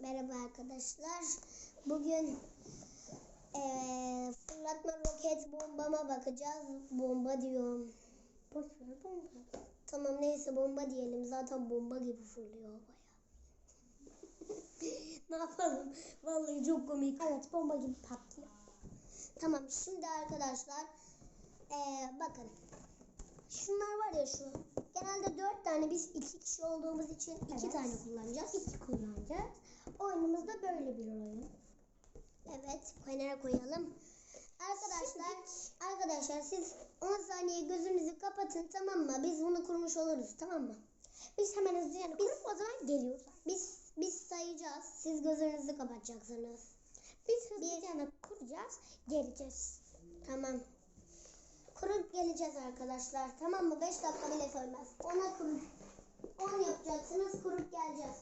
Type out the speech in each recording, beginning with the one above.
Merhaba arkadaşlar. Bugün eee, fırlatma roket bombama bakacağız. Bomba diyorum. Boş ver bomba. Tamam neyse bomba diyelim. Zaten bomba gibi fırlıyor baya. ne yapalım? Vallahi çok komik. Evet bomba gibi patlıyor. Tamam şimdi arkadaşlar eee, bakın. Şunlar var ya şu. Genelde dört tane biz iki kişi olduğumuz için iki Evet. tane kullanacağız. İki kullanacağız. Oyunumuz da böyle bir oyun. Evet, kenara koyalım. Arkadaşlar, arkadaşlar siz 10 saniye gözünüzü kapatın tamam mı? Biz bunu kurmuş oluruz tamam mı? Biz hemen hızlıca yani kurup o zaman geliyoruz. Biz biz sayacağız. Siz gözünüzü kapatacaksınız. Biz hızlıca yani kuracağız. Geleceğiz. Tamam. Kurup geleceğiz arkadaşlar. Tamam mı? 5 dakika bile sürmez. Ona kurup 10 yapacaksınız. Kurup geleceğiz.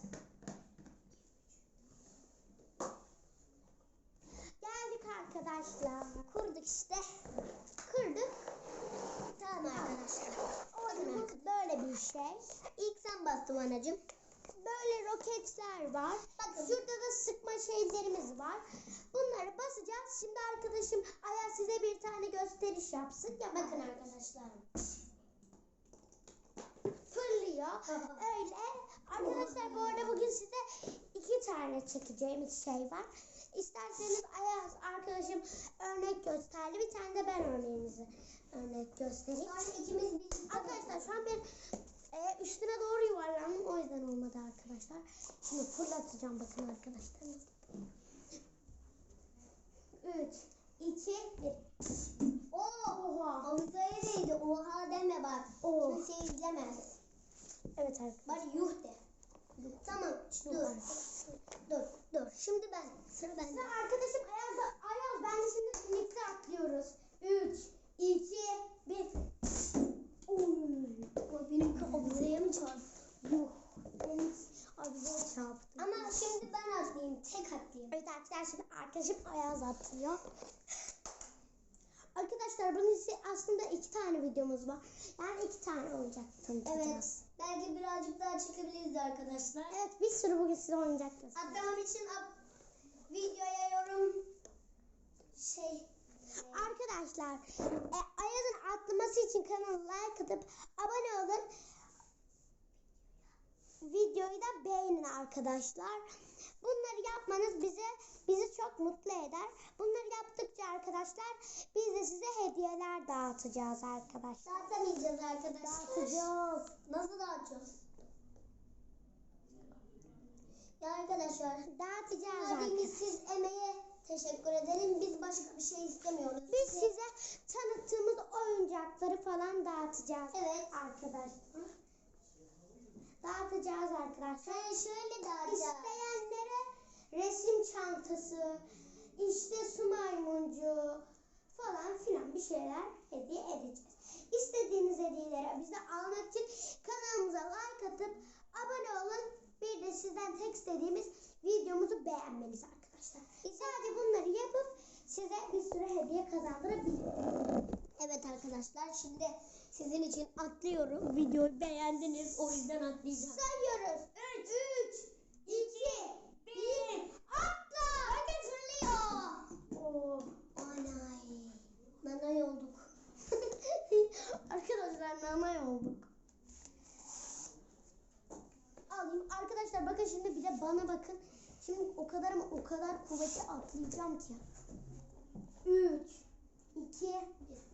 Arkadaşlar. Kurduk işte. Kırdık. Tamam arkadaşlar. Oyunumuz böyle bir şey. İlk sen bastın anacığım. Böyle roketler var. Bakın. Şurada da sıkma şeylerimiz var. Bunları basacağız. Şimdi arkadaşım Aya size bir tane gösteriş yapsın. Ya Bakın arkadaşlar. fırlıyor. Öyle. Arkadaşlar bu arada bugün size iki tane çekeceğimiz şey var. İsterseniz Ayaz arkadaşım örnek gösterdi. Bir tane de ben örneğimizi örnek göstereyim. Sonra ikimiz bir Arkadaşlar şu an ben e, üstüne doğru yuvarlandım. O yüzden olmadı arkadaşlar. Şimdi fırlatacağım bakın arkadaşlar. 3, 2, 1. Oha. Havuzaya değdi. Oha deme bak. Oh. Kimse izlemez. Evet arkadaşlar. Bari yuh de. Tamam. Dur. Dur. Şimdi ben. Sıra bende. Sıra arkadaşım Ayaz, Ayaz ben de şimdi birlikte atlıyoruz. 3, 2, 1. O benim havuzaya mı çarptı? Yuh. Benim abizeye çarptı. Ama şimdi ben atlayayım. Tek atlayayım. Evet arkadaşlar şimdi arkadaşım Ayaz atlıyor. Arkadaşlar bunun aslında iki tane videomuz var. Yani iki tane olacak tanıtacağız. Evet. Belki birazcık daha çekebiliriz arkadaşlar. Evet bir sürü bugün size oyuncaklar. Atlamam için ab- videoya yorum şey Arkadaşlar e, Ayaz'ın atlaması için kanala like atıp abone olun. Videoyu da beğenin arkadaşlar. Bunları yapmanız bize bizi çok mutlu eder. Bunları yaptıkça arkadaşlar biz de size hediyeler dağıtacağız arkadaşlar. dağıtamayacağız arkadaşlar. Dağıtacağız. Nasıl dağıtacağız? Ya arkadaşlar Dağıtacağız arkadaşlar. siz emeğe teşekkür edelim. Biz başka bir şey istemiyoruz. Biz size tanıttığımız oyuncakları falan dağıtacağız. Evet. Arkadaşlar. Arkadaşlar. Şöyle şöyle dağıtacağız. İsteyenlere resim çantası, işte su maymuncu falan filan bir şeyler hediye edeceğiz. İstediğiniz hediyeleri bize almak için kanalımıza like atıp abone olun. Bir de sizden tek istediğimiz videomuzu beğenmeniz arkadaşlar. Sadece bunları yapıp size bir sürü hediye kazandırabiliriz. Evet arkadaşlar şimdi sizin için atlıyorum. Videoyu beğendiniz o yüzden atlayacağım. Sayıyoruz. 3, 3, 2, 1, atla. Roket fırlıyor. Oo. Anay. Nanay olduk. Arkadaşlar nanay olduk. Alayım. Arkadaşlar bakın şimdi bir de bana bakın. Şimdi o kadar ama o kadar kuvvetli atlayacağım ki. 3 2 1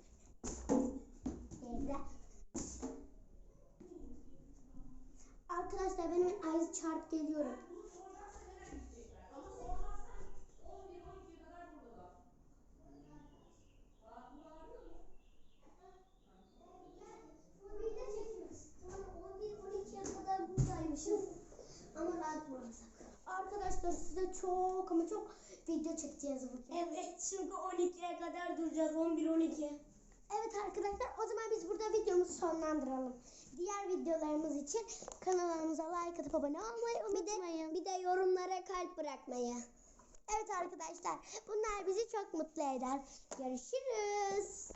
rahat duramasak. Arkadaşlar size çok ama çok video çekeceğiz bugün. Evet çünkü 12'ye kadar duracağız. 11-12. Evet arkadaşlar o zaman biz burada videomuzu sonlandıralım. Diğer videolarımız için kanalımıza like atıp abone olmayı unutmayın. Bir de yorumlara kalp bırakmayı. Evet arkadaşlar bunlar bizi çok mutlu eder. Görüşürüz.